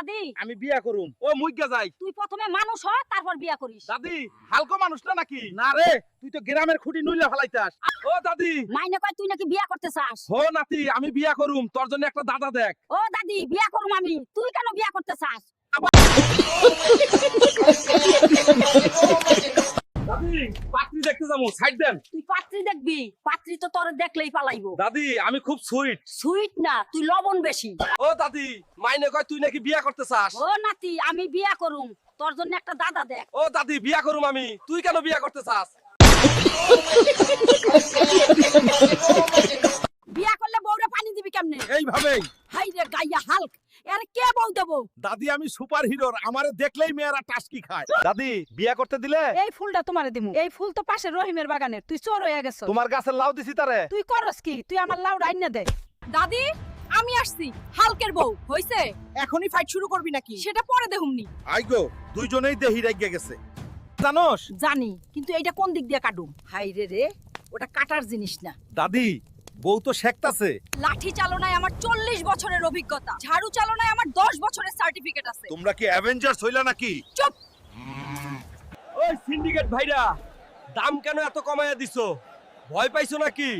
দাদি। আমি বিয়া করুম। ও মুইগা যাই। তুই প্রথমে মানুষ হ তারপর বিয়া করিস। দাদি হালকা মানুষ না নাকি? না রে। তুই তো গ্রামের খুঁটি নুইলা ফেলাইতাস। ও দাদি। মাইনে কয় তুই নাকি বিয়া করতে চাস? হো নাতি আমি বিয়া করুম। তোর জন্য একটা দাদা দেখ। ও দাদি বিয়া করুম আমি। তুই কেন বিয়া করতে চাস? দাদি পাত্রী দেখতে যাব। সাইড দেন। তুই পাত্রী দেখবি পাত্রী তো তোর দেখলেই পালাইবো। দাদি আমি খুব সুইট সুইট না তুই লবণ বেশি। ও দাদি মাইনে কয় তুই নাকি বিয়া করতে চাস? ও নাতি আমি বিয়া করুম। তোর জন্য একটা দাদা দেখ। ও দাদি বিয়া করুম আমি। তুই কেন বিয়া করতে চাস? বিয়া করলে বউরে পানি দিবি কেমনে? এইভাবেই। হাই রে গাইয়া হাল্ক। এর কে বউ? দেবো দাদি আমি সুপার হিরোর আমারে দেখলেই মেয়েরা টাস্কি খায়। দাদি বিয়া করতে দিলে? এই ফুলটা তোমারে দিমু। এই ফুল তো পাশে রহিমের বাগানের তুই চোর হয়ে গেছ তোমার গাছের লাউ দিছি তারে। তুই করস কি? তুই আমার লাউ রাইনা দে। দাদি আমি আসছি। হালকের বউ। হইছে? এখনই ফাইট শুরু করবি নাকি? সেটা পরে দেখুমনি। আইগো দুইজনেই দেহি রেগে গেছে। জানোস? জানি কিন্তু এইটা কোন দিক দিয়ে কাটুম? হাই রে রে ওটা কাটার জিনিস না। দাদি বউ তো শেখতাছে। লাঠি চালনায় আমার চল্লিশ বছরের অভিজ্ঞতা। ঝাড়ু চালনায় আমার দশ বছরের সার্টিফিকেট আছে। তোমরা কি অ্যাভেঞ্জার্স হইলা নাকি? চুপ! ওই সিন্ডিকেট ভাইরা দাম কেন এত কমায়া দিছো? ভয় পাইছো নাকি?